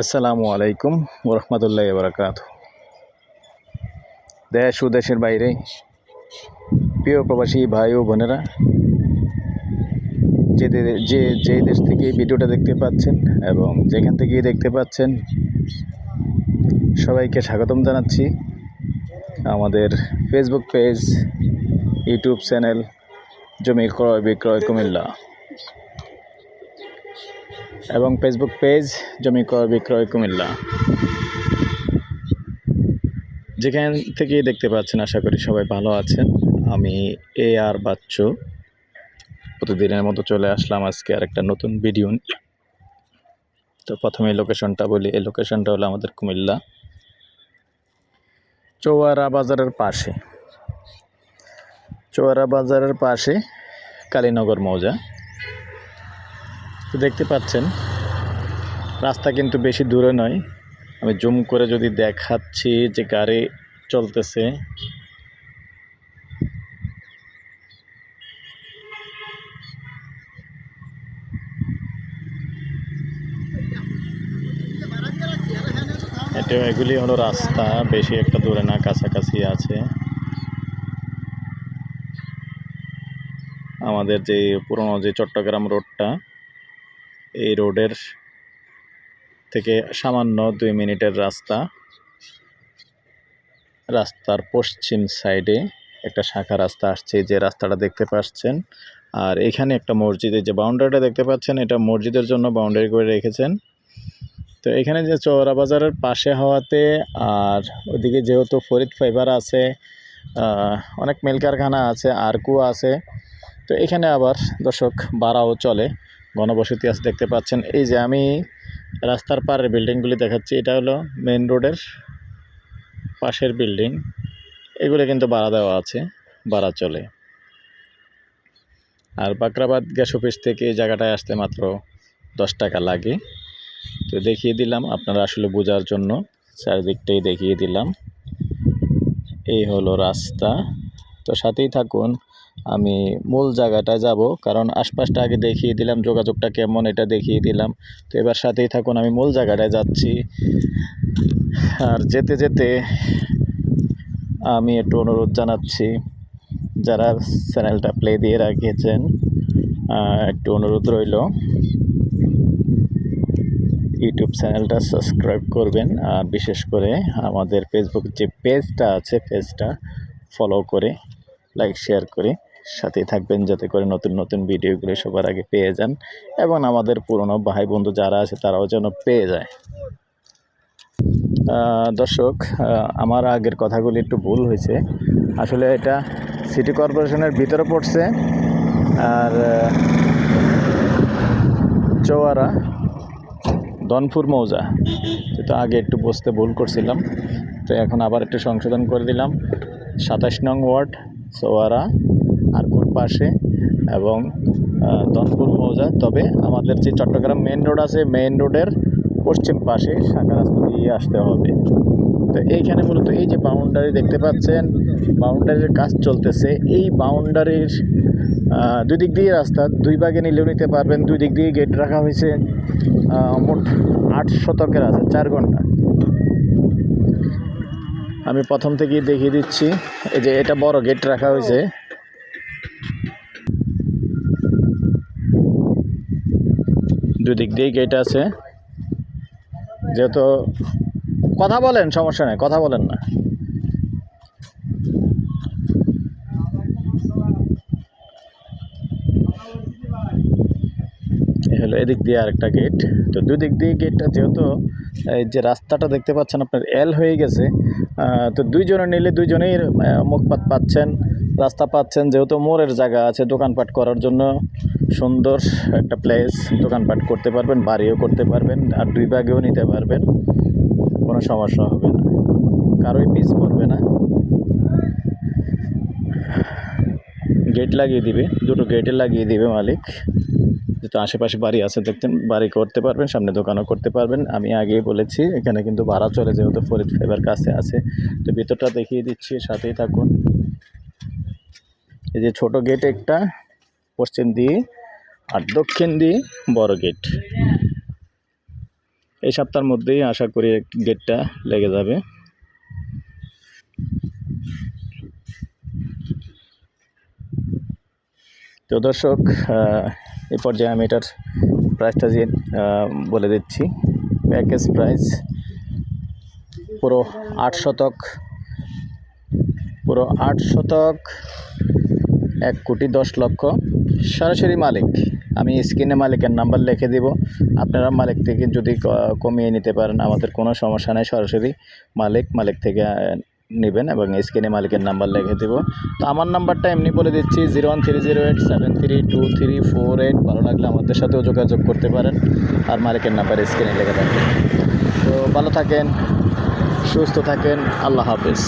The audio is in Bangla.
আসসালামু আলাইকুম ওরহমতুল্লাহ বরকাত দেশ ও দেশের বাইরে প্রিয় প্রবাসী ভাই ও বোনেরা, যে যে যে দেশ থেকে ভিডিওটা দেখতে পাচ্ছেন এবং যেখান থেকে দেখতে পাচ্ছেন, সবাইকে স্বাগতম জানাচ্ছি। আমাদের ফেসবুক পেজ ইউটিউব চ্যানেল জমি ক্রয় বিক্রয় কুমিল্লা। এবং ফেসবুক পেজ জমি ক্রয় বিক্রয় কুমিল্লা। যেখান থেকে দেখতে পাচ্ছেন, আশা করি সবাই ভালো আছেন। আমি এ আর বাচ্চু। প্রতিদিনের মতো চলে আসলাম আজকে আর একটা নতুন ভিডিও তো প্রথমে লোকেশনটা বলি। এই লোকেশনটা হলো আমাদের কুমিল্লা। চৌয়ারা বাজারের পাশে। চৌয়ারা বাজারের পাশে কালীনগর মৌজা। তো দেখতে পাচ্ছেন, রাস্তা কিন্তু বেশি দূরে নয়। আমি জুম করে যদি দেখাচ্ছি যে গাড়ি চলতেছে। এটা এগুলি হলো রাস্তা, বেশি একটা দূরে না, কাছাকাছি আছে। আমাদের যে পুরনো যে চট্টগ্রাম রোডটা এই রোডের থেকে সামান্য দুই মিনিটের রাস্তা। রাস্তার পশ্চিম সাইডে একটা শাখা রাস্তা আসছে যে রাস্তাটা দেখতে পাচ্ছেন। আর এখানে একটা মসজিদের যে বাউন্ডারিটা দেখতে পাচ্ছেন, এটা মসজিদের জন্য বাউন্ডারি করে রেখেছেন। তো এখানে যে চৌরা বাজারের পাশে হওয়াতে আর ওদিকে যেহেতু ফরিদ ফাইবার আছে অনেক মিল কারখানা আছে আরকু আছে, তো এখানে আবার দর্শক বাড়াও চলে। ঘনবসতি আছে, দেখতে পাচ্ছেন। এই যে আমি রাস্তার পাড়ের বিল্ডিংগুলি দেখাচ্ছি, এটা হলো মেন রোডের পাশের বিল্ডিং। এগুলো কিন্তু ভাড়া দেওয়া আছে, ভাড়া চলে। আর বাকরাবাদ গ্যাস অফিস থেকে এই জায়গাটায় আসতে মাত্র দশ টাকা লাগে। তো দেখিয়ে দিলাম, আপনারা আসলে বোঝার জন্য চারিদিকটাই দেখিয়ে দিলাম। এই হলো রাস্তা। তো সাথেই থাকুন আমি মূল জায়গাটায় যাব, কারণ আশপাশটা আগে দেখিয়ে দিলাম, যোগাযোগটা কেমন এটা দেখিয়ে দিলাম। তো এবার সাথেই থাকুন, আমি মূল জায়গাটায় যাচ্ছি। আর যেতে যেতে আমি একটু অনুরোধ জানাচ্ছি, যারা চ্যানেলটা প্লে দিয়ে রাখিয়েছেন একটু অনুরোধ রইল। ইউটিউব চ্যানেলটা সাবস্ক্রাইব করবেন, আর বিশেষ করে আমাদের ফেসবুক যে পেজটা আছে, পেজটা ফলো করে লাইক শেয়ার করে সাথেই থাকবেন যাতে করে নতুন নতুন ভিডিওগুলো সবার আগে পেয়ে যান এবং আমাদের পুরনো ভাই বন্ধু যারা আছে তারাও যেন পেয়ে যায়। দর্শক আমার আগের কথাগুলি একটু ভুল হয়েছে। আসলে এটা সিটি কর্পোরেশনের ভিতরে পড়ছে আর চৌয়ারা, দনপুর মৌজা। তো আগে একটু বসতে ভুল করছিলাম, তো এখন আবার একটু সংশোধন করে দিলাম। সাতাশ নং ওয়ার্ড সোয়ারা আরকুর পাশে? এবং আহ, দনপুর মৌজা। তবে আমাদের যে চট্টগ্রাম মেইন রোড আছে মেইন রোডের পশ্চিম পাশে শাখা রাস্তা দিয়ে আসতে হবে। তো এইখানে মূলত এই যে বাউন্ডারি দেখতে পাচ্ছেন বাউন্ডারির কাজ চলতেছে। এই বাউন্ডারির দুই দিক দিয়ে রাস্তা দুই ভাগে নিলেও নিতে পারবেন। দুই দিক দিয়ে গেট রাখা হয়েছে মোট আট শতকের আছে চার ঘণ্টা। আমি প্রথম থেকেই দেখিয়ে দিচ্ছি এই যে এটা বড় গেট রাখা হয়েছে। দুই দিক দিয়ে গেট আছে। যেহেতু কথা বলেন, সমস্যা নেই, কথা বলেন না। হলো এদিক দিয়ে আরেকটা গেট তো দুই দিক দিয়ে গেটটা যেহেতু, এই যে রাস্তাটা দেখতে পাচ্ছেন আপনার এল হয়ে গেছে তো দুইজনে নিলে দুইজনেই মুখপাত পাচ্ছেন। রাস্তা পাচ্ছেন যেহেতু মোড়ের জায়গা আছে দোকানপাট করার জন্য। সুন্দর একটা প্লেস দোকানপাট করতে পারবেন, বাড়িও করতে পারবেন, আর দুই ভাগেও নিতে পারবেন। কোনো সমস্যা হবে না। কারোই পিস পড়বে না। গেট লাগিয়ে দিবে, দুটো গেটে লাগিয়ে দিবে মালিক। যেহেতু আশেপাশে বাড়ি আছে, দেখতেন, বাড়ি করতে পারবেন, সামনে দোকানও করতে পারবেন। আমি আগেই বলেছি, এখানে কিন্তু ভাড়া চলে যেহেতু ফরিদ ফাইবার কাছে আছে। তো ভিতরটা দেখিয়ে দিচ্ছি, সাথেই থাকুন। এই যে ছোট গেট একটা, পশ্চিম দিয়ে আর দক্ষিণ দিয়ে বড় গেট এই সপ্তাহের মধ্যেই আশা করি গেটটা লেগে যাবে। তো দর্শক এই পর্যায়ে আমি এটার প্রাইসটা যে বলে দিচ্ছি। প্যাকেজ প্রাইস পুরো আট শতক, পুরো আট শতক এক কোটি দশ লক্ষ। সরাসরি মালিক, আমি স্ক্রিনে মালিকের নাম্বার লিখে দিব। আপনারা মালিক থেকে যদি কমিয়ে নিতে পারেন, আমাদের কোনো সমস্যা নেই, সরাসরি মালিক মালিক থেকে নেবেন এবং স্ক্রিনে মালিকের নাম্বার লিখে দিব। তো আমার নাম্বারটা এমনি বলে দিচ্ছি, zero one three zero eight seven three two three four eight. ভালো লাগলে আমাদের সাথেও যোগাযোগ করতে পারেন আর মালিকের নাম্বার স্ক্রিনে লেগে থাকবে তো ভালো থাকেন, সুস্থ থাকেন, আল্লাহ হাফিজ।